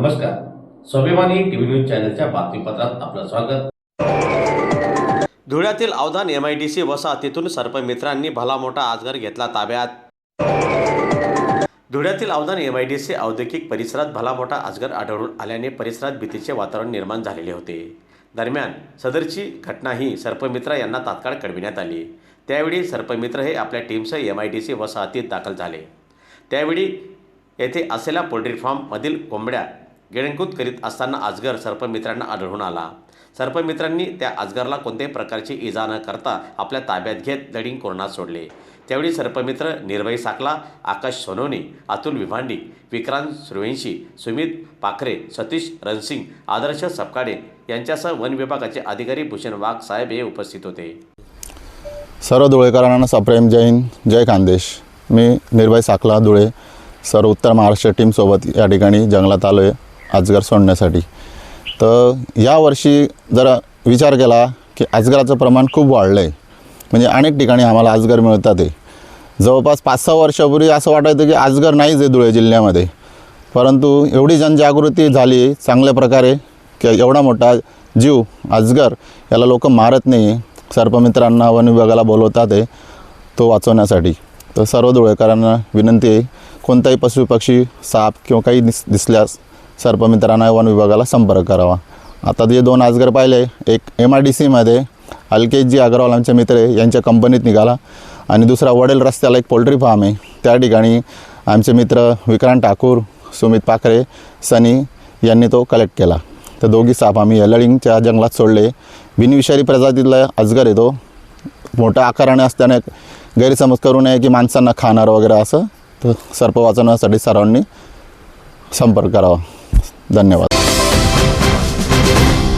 नमस्कार. स्वाभिमानी TV news चॅनलच्या बातमीपत्रात आपलं स्वागत. धुळ्यातील Avdhan M I D C वसाहतीतून सर्पमित्रांनी भला मोठा आजगर घेतला ताब्यात. धुळ्यातील Avdhan M I D C औद्योगिक परिसरात भला मोठा आजगर आढळून आल्याने परिसरात भीतीचे वातावरण निर्माण झालेले होते. दरम्यान सदरची घटना ही सर्पमित्र यांना तात्काळ कळविण्यात आली. त्यावेळी सर्पमित्र हे आपल्या टीमसह एम आय डी सी वसाहतीत दाखल झाले. त्यावेळी येथे असलेल्या पोल्ट्री फार्ममधील कोंबड्या गिळंकृत करीत असताना आजगर सर्पमित्रांना आढळून आला. सर्पमित्रांनी त्या आजगरला कोणत्याही प्रकारची इजा न करता आपल्या ताब्यात घेत दडिंग कोरोनात सोडले. त्यावेळी सर्पमित्र निर्भय साकला आकाश सोनवणे अतुल विभांडी विक्रांत सुरवेंशी सुमित पाखरे सतीश रणसिंग आदर्श सपकाडे यांच्यासह वन विभागाचे अधिकारी भूषण वाघ साहेब हे उपस्थित होते. सर्व धुळेकरांना सप्रेम जैन जय खानदेश मी निर्भय साखला धुळे सर्व उत्तर महाराष्ट्र टीमसोबत या ठिकाणी जंगलात आलो आहे अजगर सोडण्यासाठी. तर यावर्षी जरा विचार केला की अजगराचं प्रमाण खूप वाढलं आहे म्हणजे अनेक ठिकाणी आम्हाला अजगर मिळतात आहे. जवळपास पाच सहा वर्षापूर्वी असं वाटायचं की अजगर नाहीच आहे धुळे जिल्ह्यामध्ये. परंतु एवढी जनजागृती झाली चांगल्या प्रकारे की एवढा मोठा जीव अजगर याला लोक मारत नाही सर्पमित्रांना वन विभागाला बोलवतात आहे तो वाचवण्यासाठी. तर सर्व धुळेकरांना विनंती आहे कोणताही पशुपक्षी साप किंवा काही दिस दिसल्यास सर्पमित्रांना वन विभागाला संपर्क करावा. आता जे दोन आजगर पाहिले एक एम आय डी सीमध्ये अलकेश जी अग्रवाल आमचे मित्र आहे यांच्या कंपनीत निघाला. आणि दुसरा वडेल रस्त्याला एक पोल्ट्री फार्म आहे. त्या ठिकाणी आमचे मित्र विक्रांत ठाकूर सुमित पाखरे सनी यांनी तो कलेक्ट केला. तर दोघी साप आम्ही यलळिंगच्या जंगलात सोडले. बिनविषारी प्रजातीतला अजगर येतो मोठ्या आकाराने असताना गैरसमज करू नये की माणसांना खाणार वगैरे असं. तर सर्प वाचवण्यासाठी सर्वांनी संपर्क करावा. धन्यवाद.